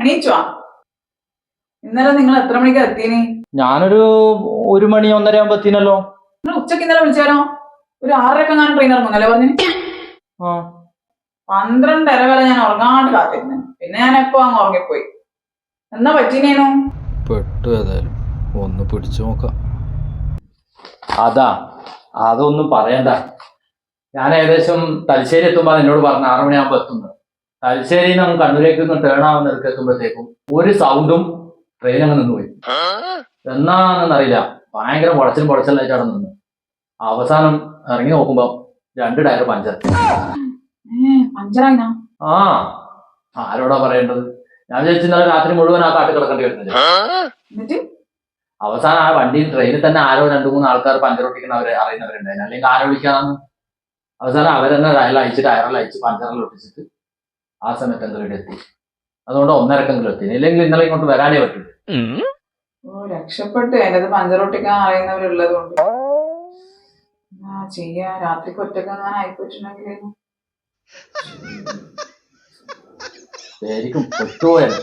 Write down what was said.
എണീച്ചോ? ഇന്നലെ നിങ്ങൾ എത്ര മണിക്ക് എത്തിനി? ഞാനൊരു ഒരു മണി ഒന്നര ആകുമ്പോ എത്തിനല്ലോ നിങ്ങൾ ഉച്ചയ്ക്ക് ഇന്നലെ വിളിച്ചാലോ ഒരു ആറരക്ക് ഞാൻ ട്രെയിൻ ഇറങ്ങുന്നല്ലേ പറഞ്ഞു? പന്ത്രണ്ടര വരെ ഞാൻ ഉറങ്ങാണ്ട് കാത്തിരുന്നു. പിന്നെ ഞാൻ എപ്പോ അങ്ങ് ഉറങ്ങിപ്പോയി. എന്നാ പറ്റിനേനു? പെട്ടു ഏതായാലും. ഒന്ന് പിടിച്ചു നോക്കാം. അതാ അതൊന്നും പറയണ്ട. ഞാൻ ഏകദേശം തലശ്ശേരി എത്തുമ്പോ എന്നോട് പറഞ്ഞ ആറുമണിയാകുമ്പോ എത്തുന്നത്. തലശ്ശേരി നിന്ന് കണ്ണൂരേക്ക് ഒന്ന് ടേൺ ആവുന്ന നിരക്ക് എത്തുമ്പോഴത്തേക്കും ഒരു സൗണ്ടും ട്രെയിൻ അങ്ങ് നിന്നുപോയി എന്നാണെന്നറിയില്ല ഭയങ്കര പൊളച്ചിലും പൊളച്ചിലായിട്ടാണ് നിന്ന്. അവസാനം ഇറങ്ങി നോക്കുമ്പോ രണ്ട് ടയർ പഞ്ചർ. ആ ആരോടാ പറയേണ്ടത്? ഞാൻ വിചാരിച്ചു ഇന്നലെ രാത്രി മുഴുവൻ ആ കാട്ടിൽ കിടക്കേണ്ടി വരുന്നില്ല? എന്നിട്ട്? അവസാനം ആ വണ്ടി ട്രെയിനിൽ തന്നെ ആരോ രണ്ടു മൂന്ന് ആൾക്കാർ പഞ്ചർ ഒട്ടിക്കുന്നവരെ അറിയുന്നവരുണ്ടായിരുന്നു. അല്ലെങ്കിൽ ആരോ വിളിക്കാന്ന്? അവസാനം അവരെന്നെ അയച്ചിട്ട് അയച്ച് ടയറിൽ അയച്ച് പഞ്ചറിൽ ഒട്ടിച്ചിട്ട് ആ സമയത്ത് എന്തെങ്കിലും എത്തി അതുകൊണ്ട് ഒന്നരക്കെങ്കിലും എത്തി. ഇല്ലെങ്കിൽ ഇന്നലെ ഇങ്ങോട്ട് വരാനേ പറ്റില്ല. ഓ രക്ഷപ്പെട്ടു. അതിനകത്ത് പഞ്ചറൊട്ടിക്കാൻ അറിയുന്നവരുള്ളത് കൊണ്ട് ആ ചെയ്യാ. രാത്രിക്ക് ഒറ്റക്കെങ്ങാൻ ആയിപ്പോയിട്ടുണ്ടെങ്കിൽ ശരിക്കും പെട്ടുപോയത്